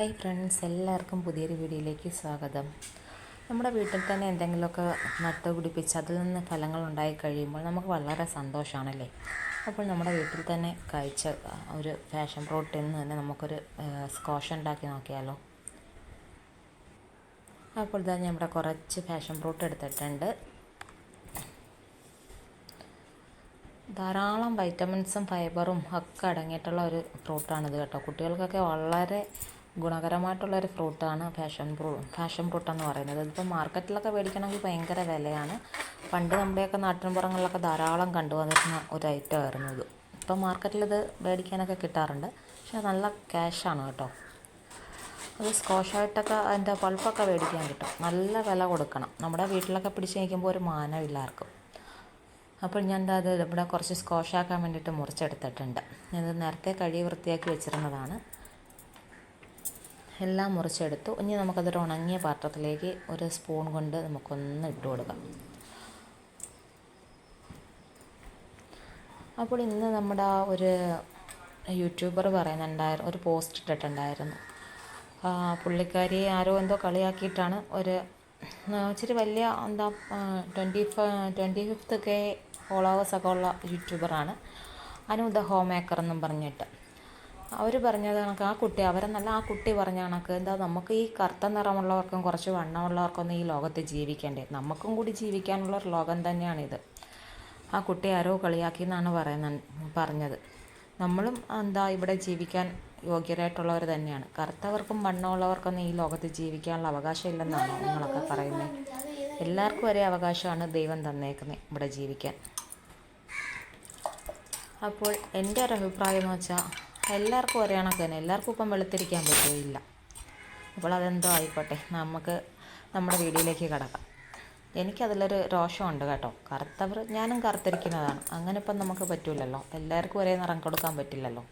Hi friends എല്ലാവർക്കും പുതിയൊരു വീഡിയോയിലേക്ക് സ്വാഗതം. നമ്മുടെ വീട്ടിൽ തന്നെ എന്തെങ്കിലുമൊക്കെ നട്ട് പിടിപ്പിച്ച് അതിൽ നിന്ന് ഫലങ്ങൾ ഉണ്ടായി കഴിയുമ്പോൾ നമുക്ക് വളരെ സന്തോഷമാണല്ലേ അപ്പോൾ നമ്മുടെ വീട്ടിൽ തന്നെ കഴിച്ച ഒരു ഫാഷൻ എന്ന് തന്നെ നമുക്കൊരു സ്കോഷ് ഉണ്ടാക്കി നോക്കിയാലോ? അപ്പോൾ ഇതാ ഞാൻ ഇവിടെ കുറച്ച് ഫാഷൻ ഫ്രൂട്ട് എടുത്തിട്ടുണ്ട്. ധാരാളം വൈറ്റമിൻസും ഫൈബറും ഒക്കെ അടങ്ങിയിട്ടുള്ള ഒരു ഫ്രൂട്ടാണിത് കേട്ടോ. കുട്ടികൾക്കൊക്കെ വളരെ ഗുണകരമായിട്ടുള്ള ഒരു ഫ്രൂട്ടാണ് ഫാഷൻ ഫ്രൂ ഫാഷൻ ഫ്രൂട്ട് എന്ന് പറയുന്നത്. ഇതിപ്പോൾ മാർക്കറ്റിലൊക്കെ മേടിക്കണമെങ്കിൽ ഭയങ്കര വിലയാണ്. പണ്ട് നമ്മുടെയൊക്കെ നാട്ടിൻപുറങ്ങളിലൊക്കെ ധാരാളം കണ്ടുവന്നിരുന്ന ഒരു ഐറ്റമായിരുന്നു ഇത്. ഇപ്പോൾ മാർക്കറ്റിൽ ഇത് മേടിക്കാനൊക്കെ കിട്ടാറുണ്ട്. പക്ഷേ നല്ല ക്യാഷാണ് കേട്ടോ. അത് സ്കോഷായിട്ടൊക്കെ അതിന്റെ പൾപ്പൊക്കെ മേടിക്കാൻ കിട്ടും. നല്ല വില കൊടുക്കണം. നമ്മുടെ വീട്ടിലൊക്കെ പിടിച്ച് നിൽക്കുമ്പോൾ ഒരു മാനമില്ല ആർക്കും. അപ്പോൾ ഞാൻ അത് ഇവിടെ കുറച്ച് സ്കോഷാക്കാൻ വേണ്ടിയിട്ട് മുറിച്ചെടുത്തിട്ടുണ്ട്. ഇത് നേരത്തെ കഴുകി വൃത്തിയാക്കി വെച്ചിരുന്നതാണ്. എല്ലാം മുറിച്ചെടുത്തു. ഇനി നമുക്കതൊരു ഉണങ്ങിയ പാത്രത്തിലേക്ക് ഒരു സ്പൂൺ കൊണ്ട് നമുക്കൊന്ന് ഇട്ട് കൊടുക്കാം. അപ്പോൾ ഇന്ന് നമ്മുടെ ആ ഒരു യൂട്യൂബർ പറയുന്നുണ്ടായിരുന്നു ഒരു പോസ്റ്റ് ഇട്ടിട്ടുണ്ടായിരുന്നു. പുള്ളിക്കാരി ആരോ എന്തോ കളിയാക്കിയിട്ടാണ് ഒരു ഇച്ചിരി വലിയ എന്താ ട്വന്റി ട്വന്റി ഫിഫ്ത്ത് ഒക്കെ ഫോളോവേഴ്സൊക്കെ ഉള്ള യൂട്യൂബറാണ്. അനു ദ ഹോം മേക്കർ എന്നും പറഞ്ഞിട്ട്. അവർ പറഞ്ഞത് കണക്ക്. ആ കുട്ടി അവരെന്നല്ല ആ കുട്ടി പറഞ്ഞ കണക്ക്. എന്താ നമുക്ക് ഈ കറുത്ത നിറമുള്ളവർക്കും കുറച്ച് വണ്ണമുള്ളവർക്കൊന്നും ഈ ലോകത്ത് ജീവിക്കേണ്ടേ? നമുക്കും കൂടി ജീവിക്കാനുള്ള ഒരു ലോകം തന്നെയാണിത്. ആ കുട്ടി ആരോ കളിയാക്കി എന്നാണ് പറയുന്ന പറഞ്ഞത്. നമ്മളും എന്താ ഇവിടെ ജീവിക്കാൻ യോഗ്യരായിട്ടുള്ളവർ തന്നെയാണ്. കറുത്തവർക്കും വണ്ണമുള്ളവർക്കൊന്നും ഈ ലോകത്ത് ജീവിക്കാനുള്ള അവകാശമില്ലെന്നാണോ നിങ്ങളൊക്കെ പറയുന്നത് എല്ലാവർക്കും ഒരേ അവകാശമാണ് ദൈവം തന്നേക്കുന്നത് ഇവിടെ ജീവിക്കാൻ. അപ്പോൾ എന്റെ ഒരു അഭിപ്രായം എന്ന് വെച്ചാൽ എല്ലാവർക്കും ഒരേ കണക്ക് തന്നെ. എല്ലാവർക്കും ഇപ്പം വെളുത്തിരിക്കാൻ പറ്റുകയില്ല. അപ്പോൾ അതെന്തോ ആയിക്കോട്ടെ. നമുക്ക് നമ്മുടെ വീഡിയോയിലേക്ക് കിടക്കാം. എനിക്കതിലൊരു രോഷമുണ്ട് കേട്ടോ. കറുത്തവർ ഞാനും കറുത്തിരിക്കുന്നതാണ്. അങ്ങനെ ഇപ്പം നമുക്ക് പറ്റില്ലല്ലോ എല്ലാവർക്കും ഒരേ നിറം കൊടുക്കാൻ പറ്റില്ലല്ലോ.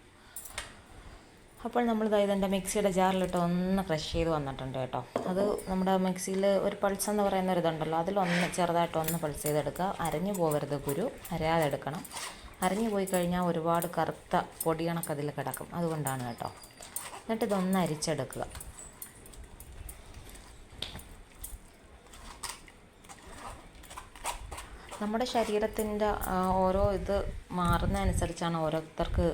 അപ്പോൾ നമ്മൾ ഇതിന്റെ മിക്സിയുടെ ജാറിലിട്ട് ഒന്ന് ക്രഷ് ചെയ്ത് വന്നിട്ടുണ്ട് കേട്ടോ. അത് നമ്മുടെ മിക്സിയിൽ ഒരു പൾസ് എന്ന് പറയുന്ന ഒരു ഇതുണ്ടല്ലോ അതിലൊന്ന് ചെറുതായിട്ട് ഒന്ന് പൾസ് ചെയ്തെടുക്കുക. അരഞ്ഞു പോകരുത് കുരു. അരയാതെ എടുക്കണം അരഞ്ഞു പോയി കഴിഞ്ഞാൽ ഒരുപാട് കറുത്ത പൊടിയണക്ക് അതിൽ കിടക്കും. അതുകൊണ്ടാണ് കേട്ടോ. എന്നിട്ട് ഇതൊന്ന് അരിച്ചെടുക്കുക. നമ്മുടെ ശരീരത്തിന്റെ ഓരോ ഇത് മാറുന്നതനുസരിച്ചാണ് ഓരോരുത്തർക്ക്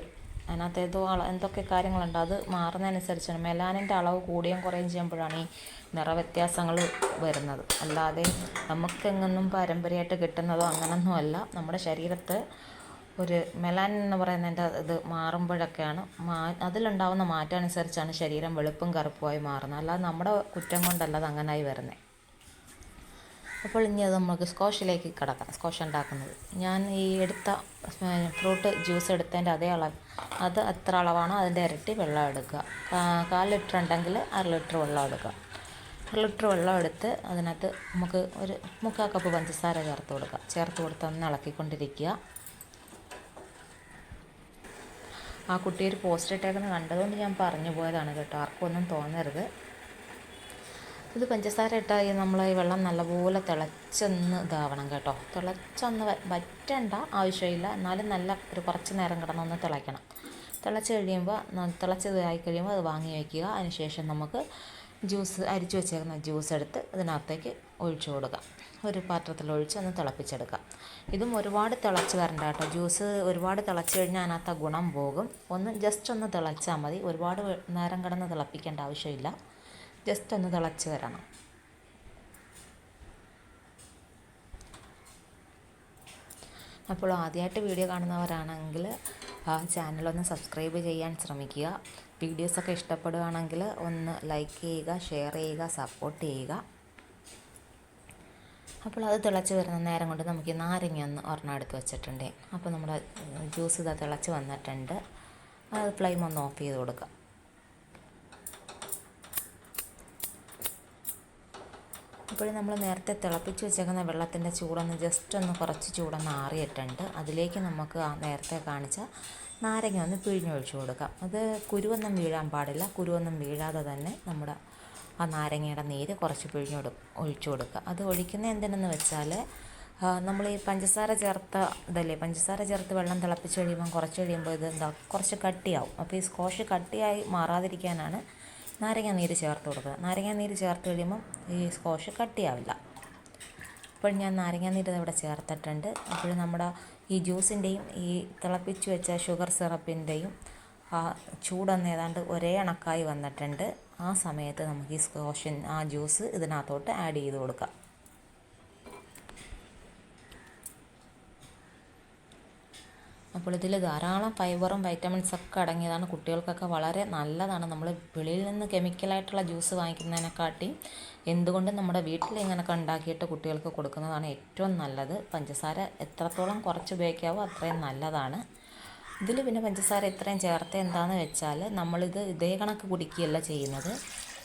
അതിനകത്ത് ഏതോ അള എന്തൊക്കെ കാര്യങ്ങളുണ്ട്. അത് മാറുന്നതനുസരിച്ചാണ്. മെലാനിന്റെ അളവ് കൂടിയും കുറയും ചെയ്യുമ്പോഴാണ് ഈ നിറവ്യത്യാസങ്ങൾ വരുന്നത്. അല്ലാതെ നമുക്കെങ്ങൊന്നും പാരമ്പര്യമായിട്ട് കിട്ടുന്നതോ അങ്ങനൊന്നുമല്ല നമ്മുടെ ശരീരത്ത് ഒരു മെലാനിൻ എന്ന് പറയുന്നതിന്റെ ഇത് മാറുമ്പോഴൊക്കെയാണ് മാ അതിലുണ്ടാവുന്ന മാറ്റം അനുസരിച്ചാണ് ശരീരം വെളുപ്പും കറുപ്പുമായി മാറുന്നത്. അല്ലാതെ നമ്മുടെ കുറ്റം കൊണ്ടല്ല അത് അങ്ങനായി വരുന്നത് അപ്പോൾ ഇനി അത് നമുക്ക് സ്കോഷിലേക്ക് കിടക്കാം സ്കോഷ് ഉണ്ടാക്കുന്നത്. ഞാൻ ഈ എടുത്ത ഫ്രൂട്ട് ജ്യൂസ് എടുത്തതിന്റെ അതേ അളവ്. അത് എത്ര അളവാണോ അതിന്റെ ഇരട്ടി വെള്ളം എടുക്കുക. കാൽ ലിറ്റർ ഉണ്ടെങ്കിൽ അര ലിറ്റർ വെള്ളം എടുക്കുക. അര ലിറ്റർ വെള്ളം എടുത്ത് അതിനകത്ത് നമുക്ക് ഒരു മുക്കാൽ കപ്പ് പഞ്ചസാര ചേർത്ത് കൊടുക്കുക. ചേർത്ത് കൊടുത്ത് ഒന്ന് ഇളക്കിക്കൊണ്ടിരിക്കുക. ആ കുട്ടി ഒരു പോസ്റ്റ് ഇട്ടേക്കുന്നത് കണ്ടതുകൊണ്ട് ഞാൻ പറഞ്ഞു പോയതാണ് കേട്ടോ. ആർക്കും ഒന്നും തോന്നരുത്. ഇത് പഞ്ചസാര ഇട്ടാൽ നമ്മൾ ഈ വെള്ളം നല്ലപോലെ തിളച്ചൊന്ന് ഇതാവണം കേട്ടോ. തിളച്ചൊന്ന് വറ്റണ്ട ആവശ്യമില്ല. എന്നാലും നല്ല ഒരു കുറച്ച് നേരം കിടന്നൊന്ന് തിളയ്ക്കണം. തിളച്ച് കഴിയുമ്പോൾ തിളച്ചതായി കഴിയുമ്പോൾ അത് വാങ്ങി വയ്ക്കുക. അതിനുശേഷം നമുക്ക് ജ്യൂസ് അരിച്ചു വെച്ചേക്കുന്ന ജ്യൂസ് എടുത്ത് ഇതിനകത്തേക്ക് ഒഴിച്ചു കൊടുക്കുക. ഒരു പാത്രത്തിൽ ഒഴിച്ച് ഒന്ന് തിളപ്പിച്ചെടുക്കുക. ഇതും ഒരുപാട് തിളച്ച് വരണ്ട കേട്ടോ. ജ്യൂസ് ഒരുപാട് തിളച്ച് കഴിഞ്ഞാൽ അതിനകത്ത് ഗുണം പോകും. ഒന്ന് ജസ്റ്റ് ഒന്ന് തിളച്ചാൽ മതി. ഒരുപാട് നേരം കിടന്ന് തിളപ്പിക്കേണ്ട ആവശ്യമില്ല. ജസ്റ്റ് ഒന്ന് തിളച്ച് വരണം. അപ്പോൾ ആദ്യമായിട്ട് വീഡിയോ കാണുന്നവരാണെങ്കിൽ ചാനലൊന്ന് സബ്സ്ക്രൈബ് ചെയ്യാൻ ശ്രമിക്കുക. വീഡിയോസൊക്കെ ഇഷ്ടപ്പെടുകയാണെങ്കിൽ ഒന്ന് ലൈക്ക് ചെയ്യുക ഷെയർ ചെയ്യുക സപ്പോർട്ട് ചെയ്യുക. അപ്പോൾ അത് തിളച്ച് വരുന്ന നേരം കൊണ്ട് നമുക്ക് നാരങ്ങ ഒന്ന് ഒരെണ്ണം എടുത്ത് വെച്ചിട്ടുണ്ട്. അപ്പോൾ നമ്മുടെ ജ്യൂസ് ഇതാ തിളച്ച് വന്നിട്ടുണ്ട്. അത് ഫ്ലെയിം ഒന്ന് ഓഫ് ചെയ്ത് കൊടുക്കുക അപ്പോൾ നമ്മൾ നേരത്തെ തിളപ്പിച്ച് വെച്ചേക്കുന്ന വെള്ളത്തിന്റെ ചൂടൊന്ന് ജസ്റ്റ് ഒന്ന് കുറച്ച് ചൂടൊന്ന് ആറിയിട്ടുണ്ട്. അതിലേക്ക് നമുക്ക് ആ നേരത്തെ കാണിച്ച നാരങ്ങ ഒന്ന് പിഴിഞ്ഞൊഴിച്ച് കൊടുക്കാം. അത് കുരുവൊന്നും വീഴാൻ പാടില്ല. കുരുവൊന്നും വീഴാതെ തന്നെ നമ്മുടെ ആ നാരങ്ങയുടെ നീര് കുറച്ച് പിഴിഞ്ഞ് ഒഴിച്ചു കൊടുക്കുക. അത് ഒഴിക്കുന്ന എന്തിനെന്ന് വെച്ചാൽ നമ്മൾ ഈ പഞ്ചസാര ചേർത്ത ഇതല്ലേ? പഞ്ചസാര ചേർത്ത് വെള്ളം തിളപ്പിച്ച് കഴിയുമ്പം കുറച്ച് കഴിയുമ്പോൾ ഇത് എന്താ കുറച്ച് കട്ടിയാവും. അപ്പോൾ ഈ സ്കോഷ് കട്ടിയായി മാറാതിരിക്കാനാണ് നാരങ്ങ നീര് ചേർത്ത് കൊടുക്കുക. നാരങ്ങ നീര് ചേർത്ത് കഴിയുമ്പം ഈ സ്കോഷ് കട്ടിയാവില്ല. അപ്പോൾ ഞാൻ നാരങ്ങ നീര് ഇവിടെ ചേർത്തിട്ടുണ്ട്. അപ്പോൾ നമ്മുടെ ഈ ജ്യൂസിന്റെയും ഈ തിളപ്പിച്ച് വെച്ച ഷുഗർ സിറപ്പിന്റെയും ആ ചൂടൊന്ന് ഏതാണ്ട് ഒരേ അണക്കായി വന്നിട്ടുണ്ട്. ആ സമയത്ത് നമുക്ക് ഈ സ്കോഷൻ ആ ജ്യൂസ് ഇതിനകത്തോട്ട് ആഡ് ചെയ്ത് കൊടുക്കാം. അപ്പോൾ ഇതിൽ ധാരാളം ഫൈബറും വൈറ്റമിൻസ് ഒക്കെ അടങ്ങിയതാണ് കുട്ടികൾക്കൊക്കെ വളരെ നല്ലതാണ്. നമ്മൾ വെളിയിൽ നിന്ന് കെമിക്കലായിട്ടുള്ള ജ്യൂസ് വാങ്ങിക്കുന്നതിനെക്കാട്ടി എന്തുകൊണ്ടും നമ്മുടെ വീട്ടിൽ ഇങ്ങനെയൊക്കെ ഉണ്ടാക്കിയിട്ട് കുട്ടികൾക്ക് കൊടുക്കുന്നതാണ് ഏറ്റവും നല്ലത്. പഞ്ചസാര എത്രത്തോളം കുറച്ച് ഉപയോഗിക്കാവോ അത്രയും നല്ലതാണ്. ഇതിൽ പിന്നെ പഞ്ചസാര ഇത്രയും ചേർത്ത് എന്താണെന്ന് വെച്ചാൽ നമ്മളിത് ഇതേ കണക്ക് കുടിക്കുകയല്ല ചെയ്യുന്നത്.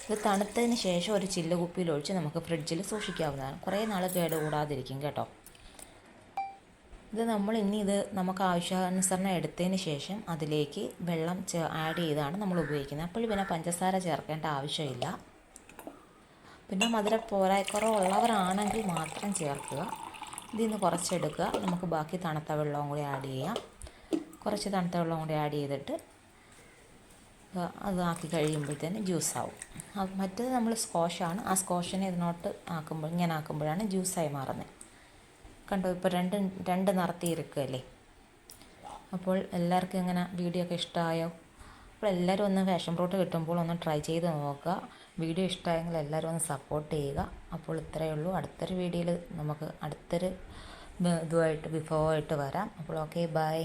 ഇത് തണുത്തതിന് ശേഷം ഒരു ചില്ലുകുപ്പിയിൽ ഒഴിച്ച് നമുക്ക് ഫ്രിഡ്ജിൽ സൂക്ഷിക്കാവുന്നതാണ്. കുറേ നാൾ കേടുകൂടാതിരിക്കും കേട്ടോ. ഇത് നമ്മൾ ഇനി ഇത് നമുക്ക് ആവശ്യാനുസരണം എടുത്തതിന് ശേഷം അതിലേക്ക് വെള്ളം ആഡ് ചെയ്താണ് നമ്മൾ ഉപയോഗിക്കുന്നത്. അപ്പോൾ പിന്നെ പഞ്ചസാര ചേർക്കേണ്ട ആവശ്യമില്ല. പിന്നെ മധുര പോരായ്ക്കുറവുള്ളവരാണെങ്കിൽ മാത്രം ചേർക്കുക. ഇതിൽ നിന്ന് കുറച്ചെടുക്കുക. നമുക്ക് ബാക്കി തണുത്ത വെള്ളവും കൂടി ആഡ് ചെയ്യാം. കുറച്ച് തണുത്ത വെള്ളവും കൂടി ആഡ് ചെയ്തിട്ട് അത് ആക്കി കഴിയുമ്പോഴത്തേന് ജ്യൂസാവും മറ്റേത് നമ്മൾ സ്കോഷാണ് ആ സ്കോഷിനെ ഇതിനോട്ട് ആക്കുമ്പോൾ ഇങ്ങനെ ആക്കുമ്പോഴാണ് ജ്യൂസായി മാറുന്നത്. കണ്ടോ ഇപ്പോൾ രണ്ട് രണ്ട് നിറത്തി ഇരിക്കുകയല്ലേ അപ്പോൾ എല്ലാവർക്കും ഇങ്ങനെ വീഡിയോ ഒക്കെ ഇഷ്ടമായോ അപ്പോൾ എല്ലാവരും ഒന്ന് ഫാഷൻ ഫ്രൂട്ട് കിട്ടുമ്പോൾ ഒന്ന് ട്രൈ ചെയ്ത് നോക്കുക. വീഡിയോ ഇഷ്ടമായെങ്കിൽ എല്ലാവരും ഒന്ന് സപ്പോർട്ട് ചെയ്യുക. അപ്പോൾ ഇത്രയേ ഉള്ളൂ. അടുത്തൊരു വീഡിയോയിൽ നമുക്ക് അടുത്തൊരു ഇതുമായിട്ട് ആയിട്ട് വരാം. അപ്പോൾ ഓക്കെ ബൈ.